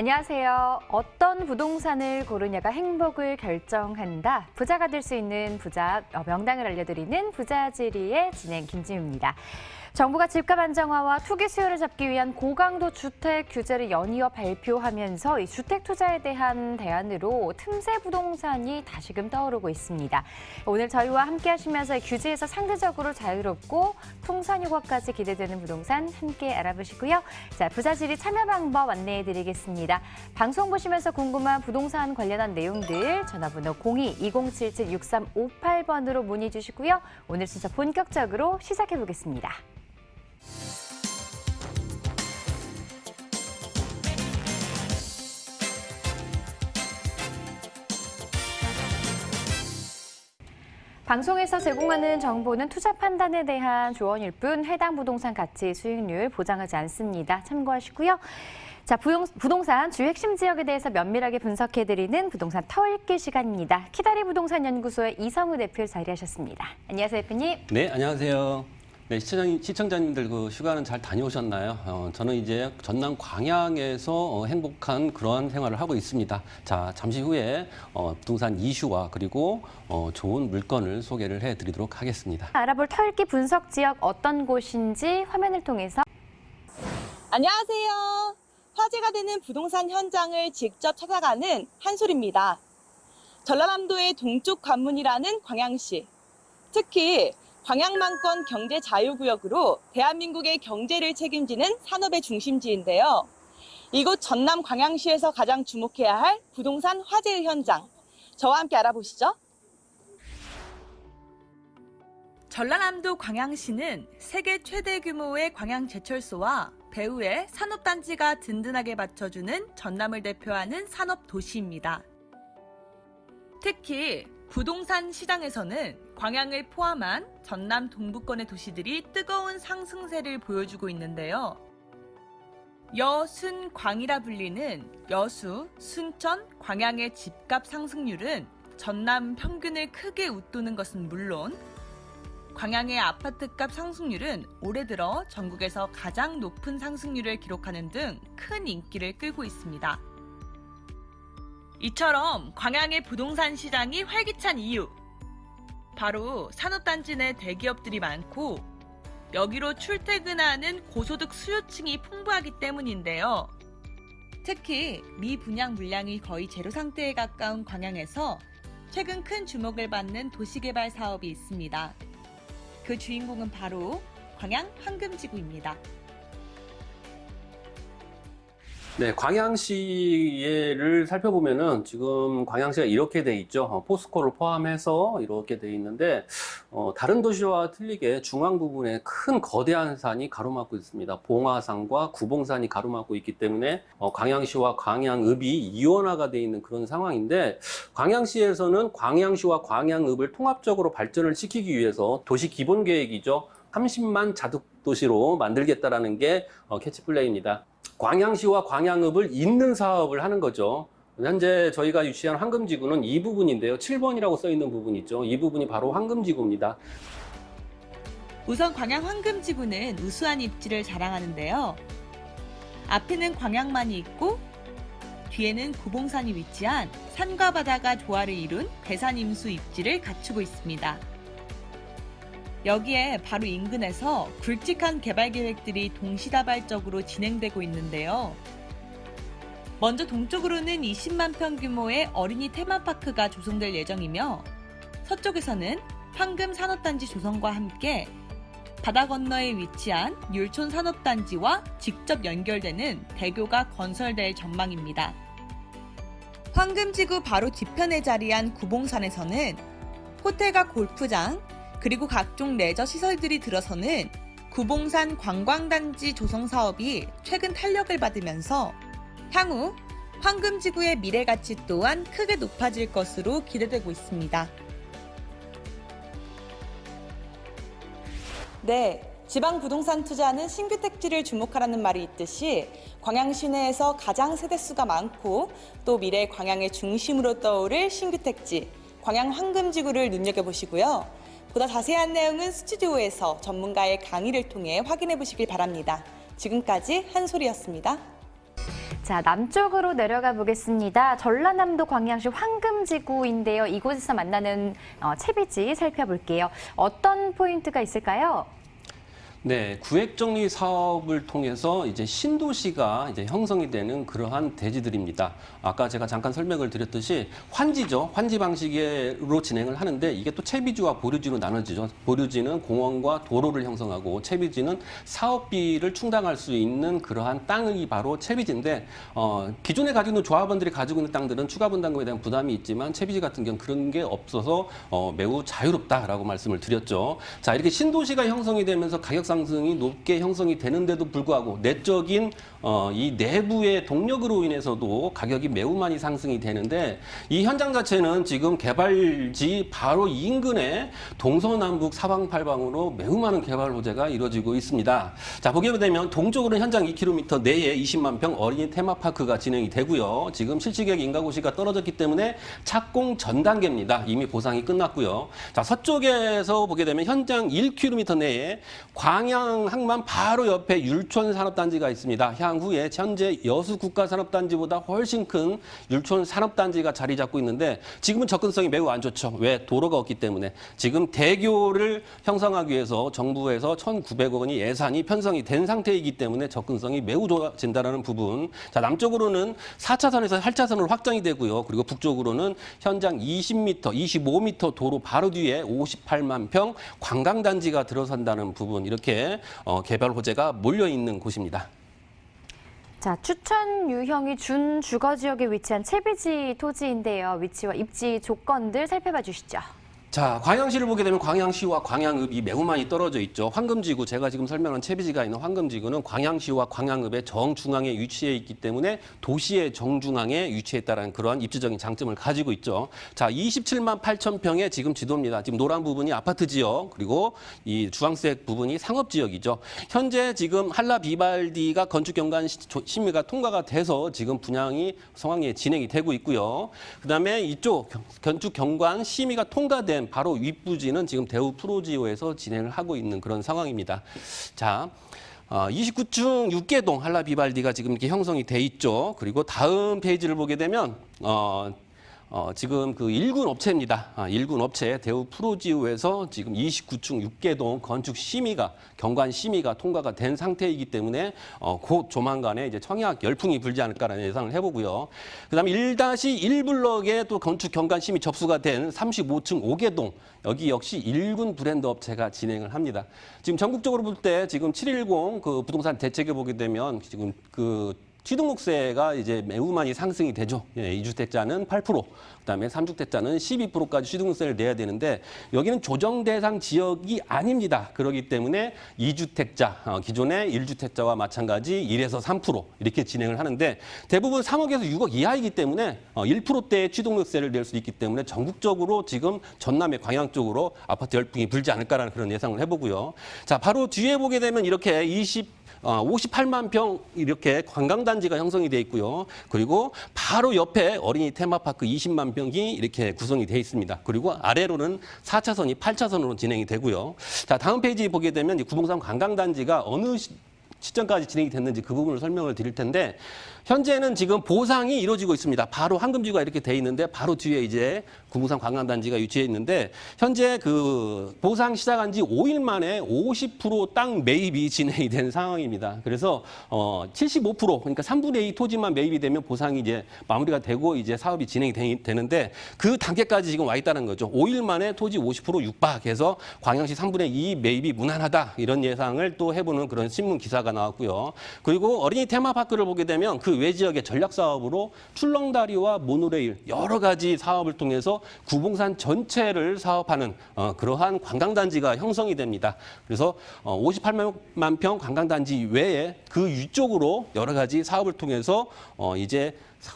안녕하세요. 어떤 부동산을 고르냐가 행복을 결정한다. 부자가 될 수 있는 부자 어, 명당을 알려드리는 부자지리의 진행 김지우입니다. 정부가 집값 안정화와 투기 수요를 잡기 위한 고강도 주택 규제를 연이어 발표하면서 이 주택 투자에 대한 대안으로 틈새 부동산이 다시금 떠오르고 있습니다. 오늘 저희와 함께 하시면서 이 규제에서 상대적으로 자유롭고 풍선 효과까지 기대되는 부동산 함께 알아보시고요. 자, 부자지리 참여 방법 안내해 드리겠습니다. 방송 보시면서 궁금한 부동산 관련한 내용들 전화번호 02-2077-6358번으로 문의 주시고요. 오늘 순서 본격적으로 시작해 보겠습니다. 방송에서 제공하는 정보는 투자 판단에 대한 조언일 뿐 해당 부동산 가치 수익률 보장하지 않습니다. 참고하시고요. 자, 부용, 부동산 주요 핵심 지역에 대해서 면밀하게 분석해 드리는 부동산 터읽기 시간입니다. 키다리 부동산 연구소의 이성우 대표 자리하셨습니다. 안녕하세요, 대표님. 네, 안녕하세요. 네, 시청자, 시청자님들 그 휴가는 잘 다녀오셨나요? 어, 저는 이제 전남 광양에서 어, 행복한 그러한 생활을 하고 있습니다. 자, 잠시 후에 어, 부동산 이슈와 그리고 어, 좋은 물건을 소개를 해드리도록 하겠습니다. 알아볼 터읽기 분석 지역 어떤 곳인지 화면을 통해서 안녕하세요. 화제가 되는 부동산 현장을 직접 찾아가는 한솔입니다. 전라남도의 동쪽 관문이라는 광양시. 특히 광양만권 경제 자유구역으로 대한민국의 경제를 책임지는 산업의 중심지인데요. 이곳 전남 광양시에서 가장 주목해야 할 부동산 화제의 현장. 저와 함께 알아보시죠. 전라남도 광양시는 세계 최대 규모의 광양제철소와 배후의 산업단지가 든든하게 받쳐주는 전남을 대표하는 산업도시입니다. 특히 부동산 시장에서는 광양을 포함한 전남 동부권의 도시들이 뜨거운 상승세를 보여주고 있는데요. 여순광이라 불리는 여수, 순천, 광양의 집값 상승률은 전남 평균을 크게 웃도는 것은 물론 광양의 아파트값 상승률은 올해 들어 전국에서 가장 높은 상승률을 기록하는 등 큰 인기를 끌고 있습니다. 이처럼 광양의 부동산 시장이 활기찬 이유. 바로 산업단지 내 대기업들이 많고 여기로 출퇴근하는 고소득 수요층이 풍부하기 때문인데요. 특히 미분양 물량이 거의 제로 상태에 가까운 광양에서 최근 큰 주목을 받는 도시개발 사업이 있습니다. 그 주인공은 바로 광양 황금지구입니다. 네, 광양시를 살펴보면은 지금 광양시가 이렇게 돼 있죠. 어, 포스코를 포함해서 이렇게 돼 있는데 어, 다른 도시와 틀리게 중앙 부분에 큰 거대한 산이 가로막고 있습니다. 봉화산과 구봉산이 가로막고 있기 때문에 어, 광양시와 광양읍이 이원화가 돼 있는 그런 상황인데 광양시에서는 광양시와 광양읍을 통합적으로 발전을 시키기 위해서 도시 기본 계획이죠. 30만 자득 도시로 만들겠다라는 게 어, 캐치플레이입니다. 광양시와 광양읍을 잇는 사업을 하는 거죠. 현재 저희가 유치한 황금지구는 이 부분인데요. 7번이라고 써 있는 부분 있죠. 이 부분이 바로 황금지구입니다. 우선 광양 황금지구는 우수한 입지를 자랑하는데요. 앞에는 광양만이 있고 뒤에는 구봉산이 위치한 산과 바다가 조화를 이룬 배산임수 입지를 갖추고 있습니다. 여기에 바로 인근에서 굵직한 개발 계획들이 동시다발적으로 진행되고 있는데요. 먼저 동쪽으로는 20만 평 규모의 어린이 테마파크가 조성될 예정이며 서쪽에서는 황금 산업단지 조성과 함께 바다 건너에 위치한 율촌 산업단지와 직접 연결되는 대교가 건설될 전망입니다. 황금지구 바로 뒤편에 자리한 구봉산에서는 호텔과 골프장, 그리고 각종 레저 시설들이 들어서는 구봉산 관광단지 조성 사업이 최근 탄력을 받으면서 향후 황금지구의 미래 가치 또한 크게 높아질 것으로 기대되고 있습니다. 네. 지방 부동산 투자는 신규 택지를 주목하라는 말이 있듯이 광양 시내에서 가장 세대수가 많고 또 미래 광양의 중심으로 떠오를 신규 택지 광양 황금지구를 눈여겨보시고요. 보다 자세한 내용은 스튜디오에서 전문가의 강의를 통해 확인해 보시길 바랍니다. 지금까지 한솔이었습니다. 자, 남쪽으로 내려가 보겠습니다. 전라남도 광양시 황금지구인데요. 이곳에서 만나는 어, 채비지 살펴볼게요. 어떤 포인트가 있을까요? 네, 구획 정리 사업을 통해서 이제 신도시가 이제 형성이 되는 그러한 대지들입니다. 아까 제가 잠깐 설명을 드렸듯이 환지죠. 환지 방식으로 진행을 하는데 이게 또 채비지와 보류지로 나눠지죠. 보류지는 공원과 도로를 형성하고 채비지는 사업비를 충당할 수 있는 그러한 땅이 바로 채비지인데 어, 기존에 가지고 있는 조합원들이 가지고 있는 땅들은 추가 분담금에 대한 부담이 있지만 채비지 같은 경우는 그런 게 없어서 어, 매우 자유롭다라고 말씀을 드렸죠. 자, 이렇게 신도시가 형성이 되면서 가격 상승이 높게 형성이 되는데도 불구하고 내적인 어, 이 내부의 동력으로 인해서도 가격이 매우 많이 상승이 되는데 이 현장 자체는 지금 개발지 바로 인근에 동서남북 사방팔방으로 매우 많은 개발 호재가 이루어지고 있습니다. 자, 보게 되면 동쪽으로는 현장 2km 내에 20만 평 어린이 테마파크가 진행이 되고요. 지금 실시객 인가고시가 떨어졌기 때문에 착공 전 단계입니다. 이미 보상이 끝났고요. 자, 서쪽에서 보게 되면 현장 1km 내에 광양 항만 바로 옆에 율촌 산업단지가 있습니다. 향후에 현재 여수 국가산업단지보다 훨씬 큰 율촌 산업단지가 자리 잡고 있는데 지금은 접근성이 매우 안 좋죠. 왜? 도로가 없기 때문에. 지금 대교를 형성하기 위해서 정부에서 1,900억 원이 예산이 편성이 된 상태이기 때문에 접근성이 매우 좋아진다는 부분. 자, 남쪽으로는 4차선에서 8차선으로 확장이 되고요. 그리고 북쪽으로는 현장 20m, 25m 도로 바로 뒤에 58만 평 관광단지가 들어선다는 부분. 이렇게 어, 개발 호재가 몰려 있는 곳입니다. 자, 추천 유형이 준 주거 지역에 위치한 채비지 토지인데요. 위치와 입지 조건들 살펴봐 주시죠. 자, 광양시를 보게 되면 광양시와 광양읍이 매우 많이 떨어져 있죠. 황금지구, 제가 지금 설명한 채비지가 있는 황금지구는 광양시와 광양읍의 정중앙에 위치해 있기 때문에 도시의 정중앙에 위치했다는 그러한 입지적인 장점을 가지고 있죠. 자, 27만 8천 평의 지금 지도입니다. 지금 노란 부분이 아파트 지역, 그리고 이 주황색 부분이 상업 지역이죠. 현재 지금 한라 비발디가 건축 경관 심의가 통과가 돼서 지금 분양이 성황리에 진행이 되고 있고요. 그다음에 이쪽 경- 건축 경관 심의가 통과된 바로 윗부지는 지금 대우 프로지오에서 진행을 하고 있는 그런 상황입니다. 자, 어, 29층 6개동 한라 비발디가 지금 이렇게 형성이 돼 있죠. 그리고 다음 페이지를 보게 되면 어, 어, 지금 그 일군 업체입니다. 아, 일군 업체 대우 프로지오에서 지금 29층 6개동 건축 심의가 경관 심의가 통과가 된 상태이기 때문에 어, 곧 조만간에 이제 청약 열풍이 불지 않을까라는 예상을 해보고요. 그다음에 1-1블럭에 또 건축 경관 심의 접수가 된 35층 5개동 여기 역시 일군 브랜드 업체가 진행을 합니다. 지금 전국적으로 볼 때 지금 710 그 부동산 대책에 보게 되면 지금 그 취등록세가 이제 매우 많이 상승이 되죠. 예, 2주택자는 8%, 그다음에 3주택자는 12%까지 취등록세를 내야 되는데 여기는 조정 대상 지역이 아닙니다. 그렇기 때문에 2주택자, 어, 기존의 1주택자와 마찬가지 1에서 3% 이렇게 진행을 하는데 대부분 3억에서 6억 이하이기 때문에 어, 1%대의 취등록세를 낼 수 있기 때문에 전국적으로 지금 전남의 광양 쪽으로 아파트 열풍이 불지 않을까라는 그런 예상을 해보고요. 자, 바로 뒤에 보게 되면 이렇게 20 어, 58만 평 이렇게 관광단지가 형성이 돼 있고요. 그리고 바로 옆에 어린이 테마파크 20만 평이 이렇게 구성이 돼 있습니다. 그리고 아래로는 4차선이 8차선으로 진행이 되고요. 자, 다음 페이지 보게 되면 이 구봉산 관광단지가 어느 시, 시점까지 진행이 됐는지 그 부분을 설명을 드릴 텐데 현재는 지금 보상이 이루어지고 있습니다. 바로 황금지구가 이렇게 돼 있는데 바로 뒤에 이제 구봉산 관광단지가 위치해 있는데 현재 그 보상 시작한 지 5일 만에 50%땅 매입이 진행이 된 상황입니다. 그래서 어 75% 그러니까 3분의 2 토지만 매입이 되면 보상이 이제 마무리가 되고 이제 사업이 진행이 되, 되는데 그 단계까지 지금 와 있다는 거죠. 5일 만에 토지 50% 육박해서 광양시 3분의 2 매입이 무난하다 이런 예상을 또 해보는 그런 신문 기사가 나왔고요. 그리고 어린이 테마파크를 보게 되면 그 외 지역의 전략 사업으로 출렁다리와 모노레일 여러 가지 사업을 통해서 구봉산 전체를 사업하는 어, 그러한 관광단지가 형성이 됩니다. 그래서 어, 58만 평 관광단지 외에 그 위쪽으로 여러 가지 사업을 통해서 어, 이제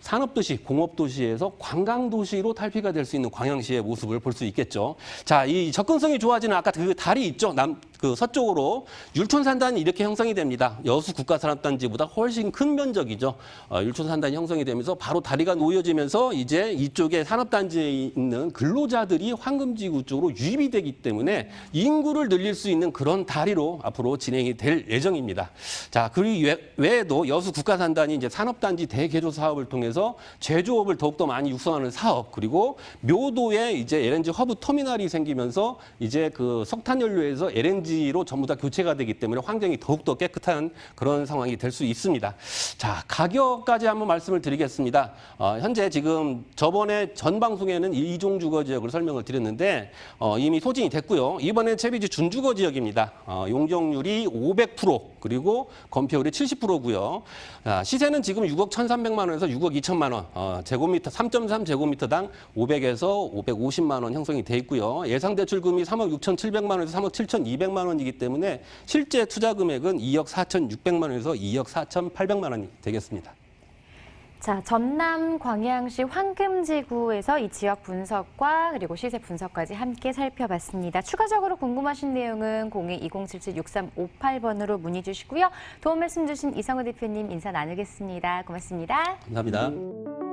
산업도시, 공업도시에서 관광도시로 탈피가 될 수 있는 광양시의 모습을 볼 수 있겠죠. 자, 이 접근성이 좋아지는 아까 그 다리 있죠. 남, 그 서쪽으로 율촌산단이 이렇게 형성이 됩니다. 여수 국가산업단지보다 훨씬 큰 면적이죠. 어, 율촌산단이 형성이 되면서 바로 다리가 놓여지면서 이제 이쪽에 산업단지에 있는 근로자들이 황금지구 쪽으로 유입이 되기 때문에 인구를 늘릴 수 있는 그런 다리로 앞으로 진행이 될 예정입니다. 자, 그리고 외- 외에도 여수 국가산단이 이제 산업단지 대개조 사업을 통해서 제조업을 더욱더 많이 육성하는 사업 그리고 묘도에 이제 LNG 허브 터미널이 생기면서 이제 그 석탄 연료에서 LNG로 전부 다 교체가 되기 때문에 환경이 더욱더 깨끗한 그런 상황이 될 수 있습니다. 자, 가격까지 한번 말씀을 드리겠습니다. 어, 현재 지금 저번에 전 방송에는 이종 주거 지역을 설명을 드렸는데 어, 이미 소진이 됐고요. 이번에 채비지 준주거 지역입니다. 어, 용적률이 500% 그리고 건폐율이 70%고요. 아, 시세는 지금 6억 1,300만 원에서 6억 2천만 원, 어, 제곱미터 3.3 제곱미터당 500에서 550만 원 형성이 돼 있고요. 예상 대출금이 3억 6,700만 원에서 3억 7,200만 원이기 때문에 실제 투자 금액은 2억 4,600만 원에서 2억 4,800만 원이 되겠습니다. 자, 전남 광양시 황금지구에서 이 지역 분석과 그리고 시세 분석까지 함께 살펴봤습니다. 추가적으로 궁금하신 내용은 02-2077-6358번으로 문의 주시고요. 도움 말씀 주신 이성우 대표님 인사 나누겠습니다. 고맙습니다. 감사합니다.